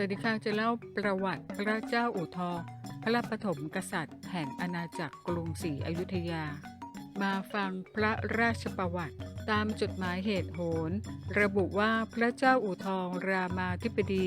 สวัสดีค่ะจะเล่าประวัติพระเจ้าอู่ทองพระปฐมกษัตริย์แห่งอาณาจักรกรุงศรีอยุธยา มาฟังพระราชประวัติ ตามจดหมายเหตุโหนระบุว่าพระเจ้าอู่ทองรามาธิบดี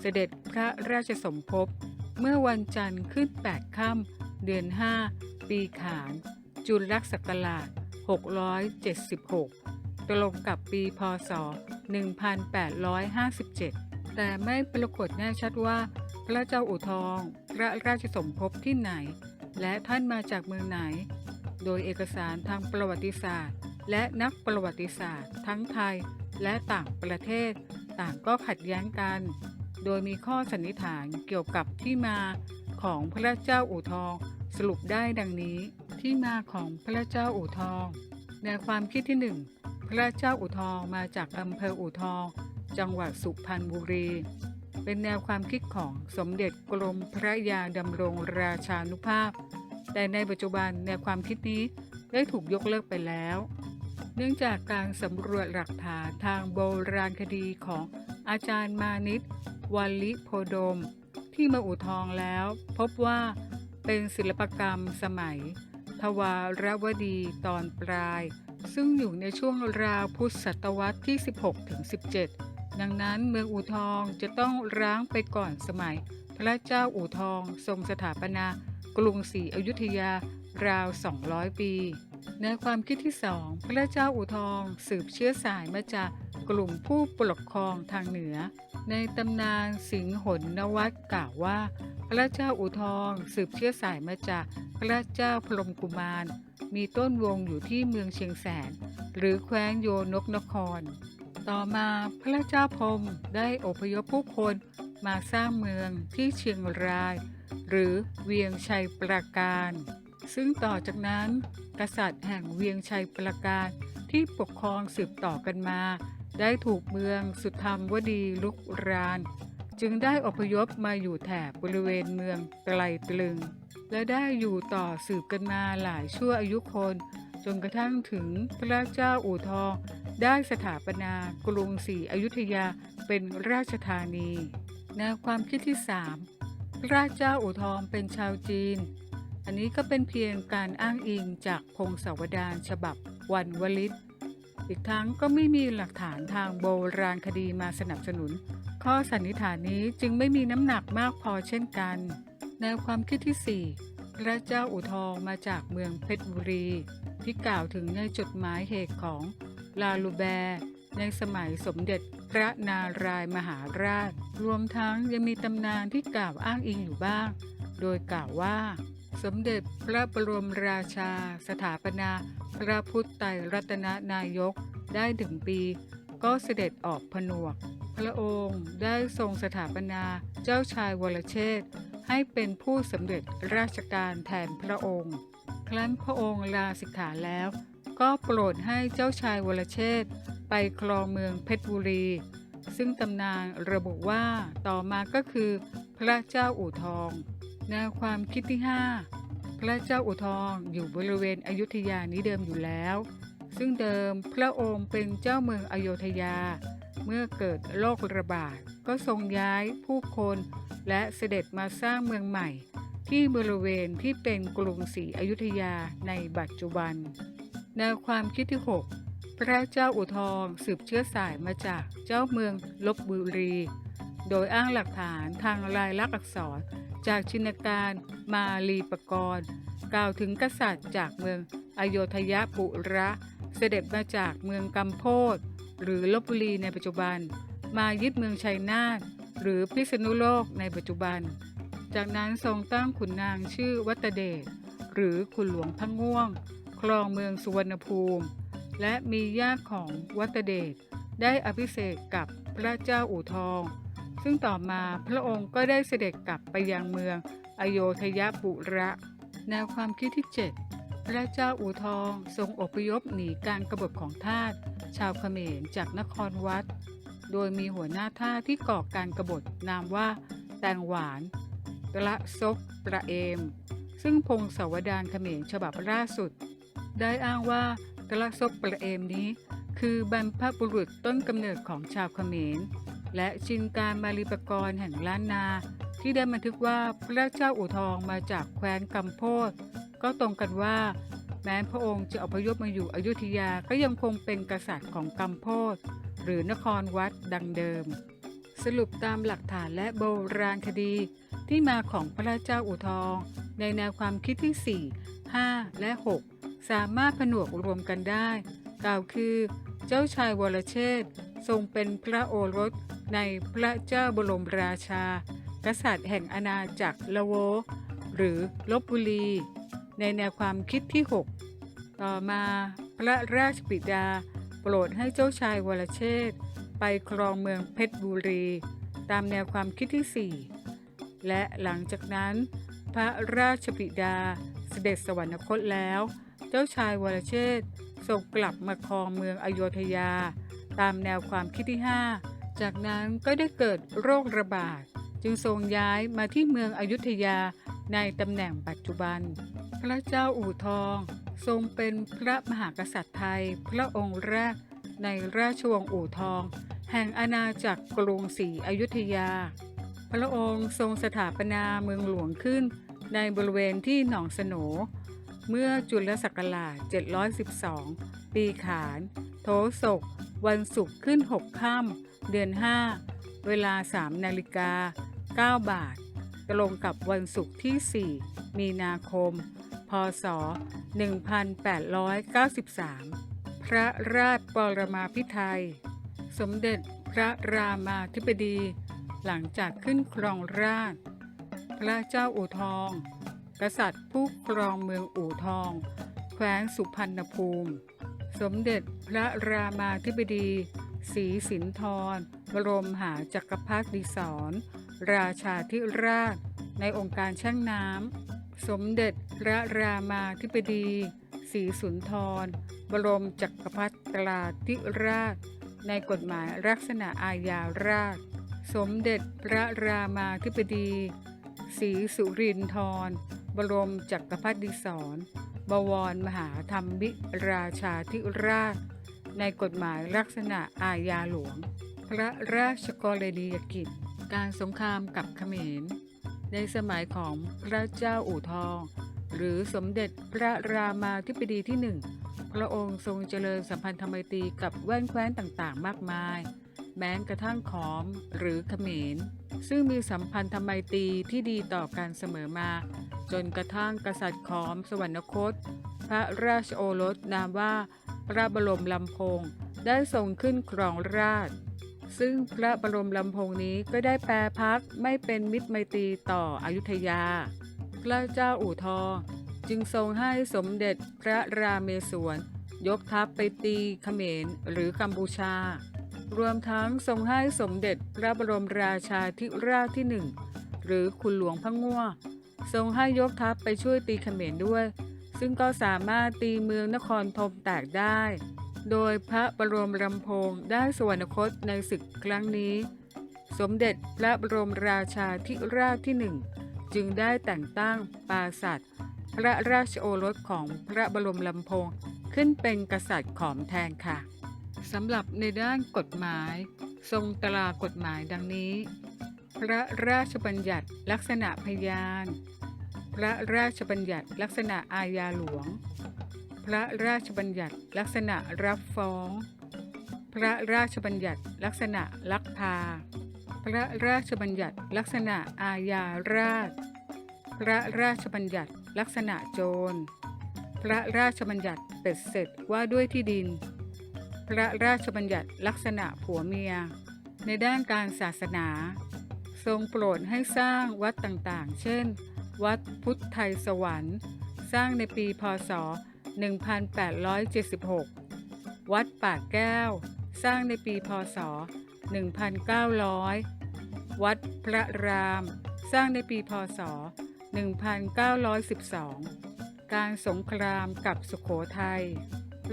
เสด็จพระราชสมภพเมื่อวันจันทร์ขึ้น 8 ค่ำเดือน 5 ปีขาน จุลศักราช676 ตรงกับปีพศ 1857 แต่ไม่ปรากฏแน่ชัดว่า พระเจ้าอู่ทอง พระราชสมภพที่ไหน และท่านมาจากเมืองไหน โดยเอกสารทางประวัติศาสตร์ และนักประวัติศาสตร์ ทั้งไทยและต่างประเทศ ต่างก็ขัดแย้งกัน โดยมีข้อสันนิษฐานเกี่ยวกับที่มาของพระเจ้าอู่ทองสรุปได้ดังนี้ที่มาของพระเจ้าอู่ทองแนความคิดที่หนึ่งพระเจ้าอู่ทองมาจากอำเภออู่ทอง จังหวัดสุพรรณบุรี เป็นแนวความคิดของสมเด็จกรมพระยาดำรงราชานุภาพ แต่ในปัจจุบันแนวความคิดนี้ได้ถูกยกเลิกไปแล้ว เนื่องจากการสำรวจหลักฐานทางโบราณคดีของอาจารย์มานิตวัลลิโพดม ที่มาอู่ทองแล้ว พบว่าเป็นศิลปกรรมสมัย ทวารวดีตอนปลาย ซึ่งอยู่ในช่วงราวพุทธศตวรรษที่ 16ถึง17 ดังนั้นเมืองอู่ทองจะต้องร้างไปก่อนสมัย พระเจ้าอู่ทองทรงสถาปนากรุงศรีอยุธยาราว 200 ปี ในความคิดที่สองพระเจ้าอู่ทองสืบเชื้อสายมาจากกลุ่มผู้ปกครองทางเหนือ ในตำนานสิงหนนวัตกล่าวว่า พระเจ้าอู่ทองสืบเชื้อสายมาจากพระเจ้าพรมกุมาร มีต้นวงอยู่ที่เมืองเชียงแสน หรือแคว้นโยนกนคร ต่อมาพระเจ้าพรมได้อพยพผู้คนมาสร้างเมืองที่เชียงราย หรือเวียงชัยปราการ ซึ่งต่อจากนั้น กษัตริย์แห่งเวียงชัยปราการที่ปกครองสืบต่อกันมา ได้ถูกเมืองสุธรรมวดีลุกราน จึงได้อพยพมาอยู่แถบบริเวณเมืองไกลตลึง และได้อยู่ต่อสืบกันมาหลายชั่วอายุคน จนกระทั่งถึงพระเจ้าอู่ทอง ได้สถาปนากรุงศรีอยุธยาเป็นราชธานีแนวความคิดที่ 3 พระเจ้าอู่ทองเป็นชาวจีน อันนี้ก็เป็นเพียงการอ้างอิงจากพงศาวดารฉบับวันวลิต อีกทั้งก็ไม่มีหลักฐานทางโบราณคดีมาสนับสนุน ข้อสันนิษฐานนี้จึงไม่มีน้ำหนักมากพอเช่นกันแนวความคิดที่ 4 พระเจ้าอู่ทองมาจากเมืองเพชรบุรี ที่กล่าวถึงในจดหมายเหตุของ ลาลูแบร์ในสมัยสมเด็จพระนารายมหาราช รวมทั้งยังมีตำนานที่กล่าวอ้างอิงอยู่บ้าง โดยกล่าวว่า สมเด็จพระบรมราชา สถาปนาพระพุทธไตรรัตนนายกได้ถึงปี ก็เสด็จออกผนวก พระองค์ได้ทรงสถาปนาเจ้าชายวรเชษให้เป็นผู้สำเร็จราชการแทนพระองค์ ครั้นพระองค์ลาสิกขาแล้ว ก็โปรดให้เจ้าชายวรเชษฐ์ไปครองเมืองเพชรบุรี ซึ่งตำนานระบุว่าต่อมาก็คือ พระเจ้าอู่ทองแนวความคิดที่ 5 พระเจ้าอู่ทองอยู่บริเวณอยุธยานี้เดิมอยู่แล้ว ซึ่งเดิมพระองค์เป็นเจ้าเมืองอโยธยา เมื่อเกิดโรคระบาดก็ทรงย้ายผู้คนและเสด็จมาสร้างเมืองใหม่ ที่บริเวณที่เป็นกรุงศรีอยุธยาในปัจจุบัน แนวความคิดที่ 6 พระเจ้าอู่ทองสืบเชื้อสายมาจากเจ้าเมืองลบบุรี โดยอ้างหลักฐานทางลายลักษณ์อักษร จากชินการมาลีปกรณ์กล่าวถึงกษัตริย์จากเมืองอโยธยปุระ เสด็จมาจากเมืองกัมโพธหรือลบบุรีในปัจจุบัน มายึดเมืองชัยนาทหรือพิษณุโลกในปัจจุบัน จากนั้นทรงตั้งขุนนางชื่อวัตเดชหรือขุนหลวงพระง่วง ครองเมืองสุวรรณภูมิ และมีญาติของวัตเดชได้อภิเษกกับพระเจ้าอู่ทอง ซึ่งต่อมาพระองค์ก็ได้เสด็จกลับไปยังเมืองอโยธยปุระ แนวความคิดที่ 7 พระเจ้าอู่ทองทรงอพยพหนีการกบฏของทาสชาวเขมรจากนครวัด โดยมีหัวหน้าท่าสที่ก่อการกบฏนามว่า แตงหวานกระซกประเอม ซึ่งพงศาวดารเขมรฉบับล่าสุด ได้อ้างว่ากระซกประเอมนี้ คือบรรพบุรุษต้นกำเนิดของชาวเขมร และชินการมาลีปกรณ์แห่งล้านนา ที่ได้บันทึกว่าพระเจ้าอู่ทองมาจากแคว้นกัมโพดก็ตรงกันว่า แม้พระองค์จะอพยพมาอยู่อยุธยาก็ยังคงเป็นกษัตริย์ของกัมโพดหรือนครวัดดังเดิม สรุปตามหลักฐานและโบราณคดี ที่มาของพระเจ้าอู่ทอง ในแนวความคิดที่ 4 5 และ 6 สามารถผนวกรวมกันได้ กล่าวคือ เจ้าชายวรเชษทรงเป็นพระโอรสในพระเจ้าบรมราชา กษัตริย์แห่งอาณาจักรละโว หรือลบบุรี ในแนวความคิดที่ 6 ต่อมาพระราชบิดา โปรดให้เจ้าชายวรเชษไปครองเมืองเพชรบุรี ตามแนวความคิดที่ 4 และหลังจากนั้น พระราชบิดาเสด็จสวรรคตแล้ว จ้าชายวรเชษฐ์ทรงกลับมาครองเมืองอโยธยา ตามแนวความคิดที่ 5 จากนั้นก็ได้เกิดโรคระบาด จึงทรงย้ายมาที่เมืองอยุธยาในตำแหน่งปัจจุบัน พระเจ้าอู่ทอง ทรงเป็นพระมหากษัตริย์ไทย พระองค์แรกในราชวงศ์อู่ทอง แห่งอาณาจักรกรุงศรีอยุธยา พระองค์ทรงสถาปนาเมืองหลวงขึ้น ในบริเวณที่หนองสโหน เมื่อจุลศักราช 712 ปีขานโถศก วันศุกร์ขึ้น 6 ค่ำ เดือน 5 เวลา 3 นาฬิกา 9 บาท ตรงกับวันศุกร์ที่ 4 มีนาคม พศ 1893 พระราชปรมาภิไธยสมเด็จพระรามาธิบดี หลังจากขึ้นครองราช พระเจ้าอู่ทอง กษัตริย์ผู้ครองเมืองอู่ทอง แคว้นสุพรรณภูมิ สมเด็จพระรามาธิบดีศรีสินธร บรมหาจักรพรรดิสอนราชาธิราช ในองค์การช่างน้ำ สมเด็จพระรามาธิบดีศรีสุนทร บรมจักรพรรดิธิราช ในกฎหมายลักษณะอาญาราช สมเด็จพระรามาธิบดีศรีสุรินทร บรมจักรพรรดิสอนบวรมหาธรรมิราชาธิราช ในกฎหมายลักษณะอาญาหลวง พระราชกรณียกิจ การสงครามกับเขมร ในสมัยของพระเจ้าอู่ทอง หรือสมเด็จพระรามาธิบดีที่หนึ่ง พระองค์ทรงเจริญสัมพันธไมตรีกับแว่นแคว้นต่างๆ มากมาย แม้กระทั่งขอมหรือเขมร ซึ่งมีสัมพันธไมตรีที่ดีต่อกันเสมอมา จนกระทั่งกษัตริย์ขอมสวรรคต พระราชโอรสนามว่า พระบรมลำพงได้ทรงขึ้นครองราชซึ่งพระบรมลำพงนี้ก็ได้แปรพักไม่เป็นมิตรไมตรีต่ออยุธยา พระเจ้าอู่ทองจึงทรงให้สมเด็จพระราเมศวรยกทัพไปตีเขมรหรือกัมพูชา รวมทั้งทรงให้สมเด็จพระบรมราชาธิราชที่หนึ่งหรือคุณหลวงพระง่วทรงให้ยกทัพไปช่วยตีเขมรด้วย ซึ่งก็สามารถตีเมืองนครธมแตกได้ โดยพระบรมลำพงได้สวรรคตในศึกครั้งนี้ สมเด็จพระบรมราชาธิราชที่หนึ่งจึงได้แต่งตั้งปราสัตว์พระราชโอรสของพระบรมลำพงขึ้นเป็นกษัตริย์ขอมแทนค่ะ สำหรับในด้านกฎหมาย ทรงตรากฎหมายดังนี้ พระราชบัญญัติลักษณะพยาน พระราชบัญญัติลักษณะอาญาหลวง พระราชบัญญัติลักษณะรับฟ้อง พระราชบัญญัติลักษณะลักพา พระราชบัญญัติลักษณะอาญาราช พระราชบัญญัติลักษณะโจร พระราชบัญญัติเป็ดเสร็จว่าด้วยที่ดิน พระราชบัญญัติลักษณะผัวเมีย ในด้านการศาสนา ทรงโปรดให้สร้างวัดต่างๆ เช่น วัดพุทธไทยสวรรค์ สร้างในปีพศ 1876 วัดป่าแก้ว สร้างในปีพศ 1900 วัดพระราม สร้างในปีพศ 1912 การสงครามกับสุขโขทัย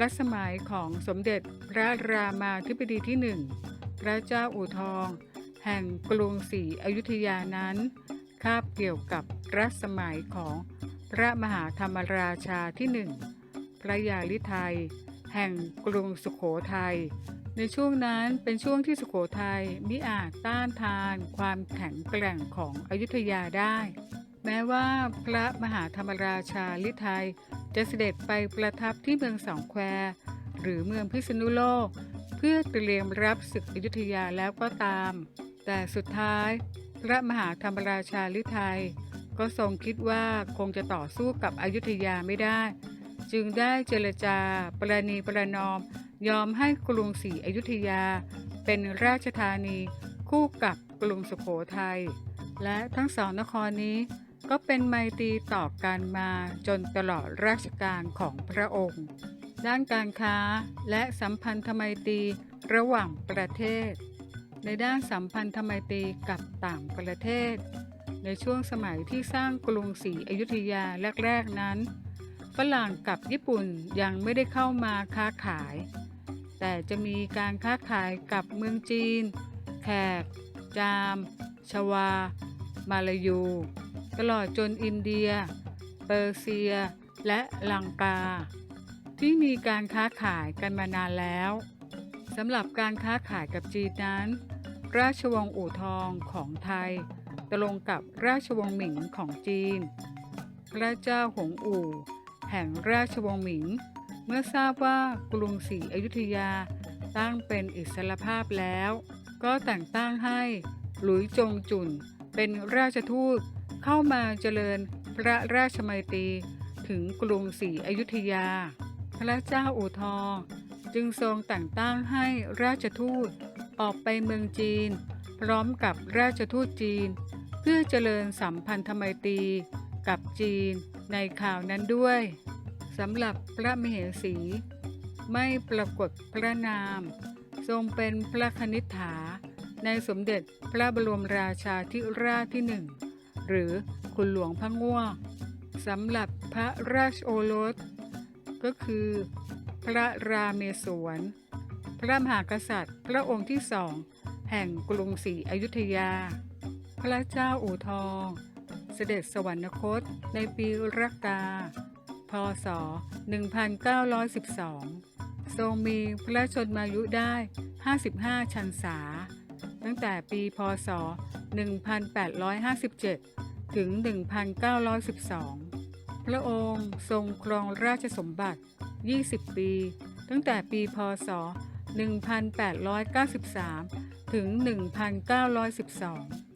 รัชสมัยของสมเด็จ พระรามาธิบดีที่หนึ่งพระเจ้าอู่ทอง แห่งกรุงศรีอยุธยานั้น คาบเกี่ยวกับรัชสมัยของพระมหาธรรมราชาที่หนึ่งพระยาลิไทย แห่งกรุงสุขโขทัยในช่วงนั้นเป็นช่วงที่สุโขทัยมิอาจต้านทานความแข็งแกร่งของอยุธยาได้ แม้ว่าพระมหาธรรมราชาลิไทยจะเสด็จไปประทับที่เมืองสองแคว หรือเมืองพิษณุโลก เพื่อเตรียมรับศึกอยุธยาแล้วก็ตาม แต่สุดท้าย พระมหาธรรมราชาลิไทยก็ทรงคิดว่าคงจะต่อสู้กับอยุธยาไม่ได้ จึงได้เจรจาประนีประนอม ยอมให้กรุงศรีอยุธยา เป็นราชธานีคู่กับกรุงสุโขทัยและทั้งสองนครนี้ก็เป็นไมตรีต่อกันมาจนตลอดราชการของพระองค์ ด้านการค้าและสัมพันธไมตรีระหว่างประเทศ ในด้านสัมพันธไมตรีกับต่างประเทศ ในช่วงสมัยที่สร้างกรุงศรีอยุธยาแรกๆนั้น ฝรั่งกับญี่ปุ่นยังไม่ได้เข้ามาค้าขาย แต่จะมีการค้าขายกับเมืองจีน แขก จาม ชวา มาลายู ตลอดจนอินเดีย เปอร์เซีย และลังกา ที่มีการค้าขายกันมานานแล้วสำหรับการค้าขายกับจีนนั้น ราชวงศ์อู่ทองของไทย ตรงกับราชวงศ์หมิงของจีน พระเจ้าหงอู่ แห่งราชวงศ์หมิง เมื่อทราบว่ากรุงศรีอยุธยาตั้งเป็นอิสรภาพแล้ว ก็แต่งตั้งให้หลุยจงจุนเป็นราชทูตเข้ามาเจริญพระราชมัยตรีถึงกรุงศรีอยุธยา พระเจ้าอู่ทองจึงทรงแต่งตั้งให้ราชทูตออกไปเมืองจีน พร้อมกับราชทูตจีน เพื่อเจริญสัมพันธไมตรีกับจีนในข่าวนั้นด้วยสำหรับพระมเหสี ไม่ปรากฏพระนาม ทรงเป็นพระคณิษฐา ในสมเด็จพระบรมราชาธิราชที่หนึ่งหรือคุณหลวงพระง่วงสำหรับพระราชโอรส ก็คือ พระรามเมศวร พระมหากษัตริย์ พระองค์ที่สอง แห่งกรุงศรีอยุธยา พระเจ้าอู่ทอง เสด็จสวรรคตในปีรักกา พศ 1912 ทรงมีพระชนมายุได้ 55 ชันษา ตั้งแต่ปีพศ 1857 ถึง 1912 พระองค์ทรงครองราชสมบัติ 20 ปี ตั้งแต่ปีพศ 1893 ถึง 1912